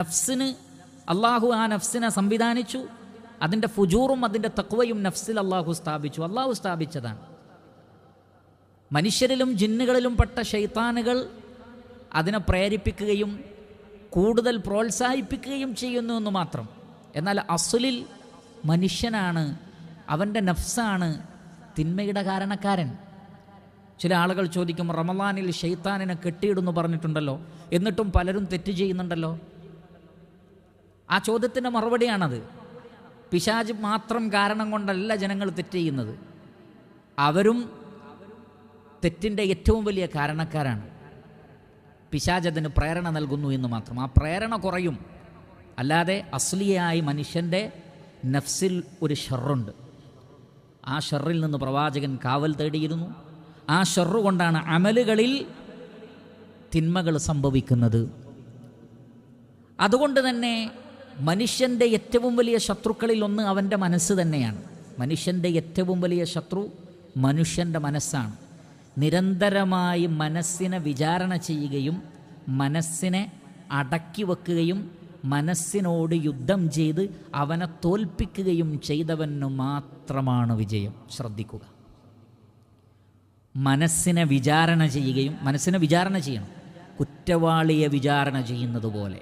നഫ്സിന് അള്ളാഹു ആ നഫ്സിനെ സംവിധാനിച്ചു. അതിന്റെ ഫുജൂറും അതിന്റെ തക്വയും നഫ്സിൽ അള്ളാഹു സ്ഥാപിച്ചു. അള്ളാഹു സ്ഥാപിച്ചതാണ്. മനുഷ്യരിലും ജിന്നുകളിലും പെട്ട ഷെയ്ത്താനുകൾ അതിനെ പ്രേരിപ്പിക്കുകയും കൂടുതൽ പ്രോത്സാഹിപ്പിക്കുകയും ചെയ്യുന്നു എന്ന് മാത്രം. എന്നാൽ അസുലിൽ മനുഷ്യനാണ് അവന്റെ നഫ്സാണ് തിന്മയുടെ കാരണക്കാരൻ. ചില ആളുകൾ ചോദിക്കും റമലാനിൽ ഷെയ്ത്താനിനെ കെട്ടിയിടുന്നു പറഞ്ഞിട്ടുണ്ടല്ലോ. എന്നിട്ടും പലരും തെറ്റ് ചെയ്യുന്നുണ്ടല്ലോ. ആ ചോദ്യത്തിന്റെ മറുപടിയാണത്. പിശാജ് മാത്രം കാരണം കൊണ്ടല്ല ജനങ്ങൾ തെറ്റ് ചെയ്യുന്നത്. അവരും തെറ്റിന്റെ ഏറ്റവും വലിയ കാരണക്കാരാണ്. പിശാജ് അതിന് പ്രേരണ നൽകുന്നു എന്ന് മാത്രം. ആ പ്രേരണ കുറയും. അല്ലാതെ അസ്ലിയായി മനുഷ്യന്റെ നഫ്സിൽ ഒരു ഷെറുണ്ട്. ആ ഷെറിൽ നിന്ന് പ്രവാചകൻ കാവൽ തേടിയിരുന്നു. ആ ഷെറു കൊണ്ടാണ് അമലുകളിൽ തിന്മകൾ സംഭവിക്കുന്നത്. അതുകൊണ്ട് തന്നെ മനുഷ്യന്റെ ഏറ്റവും വലിയ ശത്രുക്കളിൽ ഒന്ന് അവന്റെ മനസ്സ് തന്നെയാണ്. മനുഷ്യന്റെ ഏറ്റവും വലിയ ശത്രു മനുഷ്യന്റെ മനസ്സാണ്. നിരന്തരമായി മനസ്സിനെ വിചാരണ ചെയ്യുകയും മനസ്സിനെ അടക്കി വെക്കുകയും മനസ്സിനോട് യുദ്ധം ചെയ്ത് അവനെ തോൽപ്പിക്കുകയും ചെയ്തവന് മാത്രമാണ് വിജയം. ശ്രദ്ധിക്കുക. മനസ്സിനെ വിചാരണ ചെയ്യുകയും മനസ്സിനെ വിചാരണ ചെയ്യണം. കുറ്റവാളിയെ വിചാരണ ചെയ്യുന്നത് പോലെ.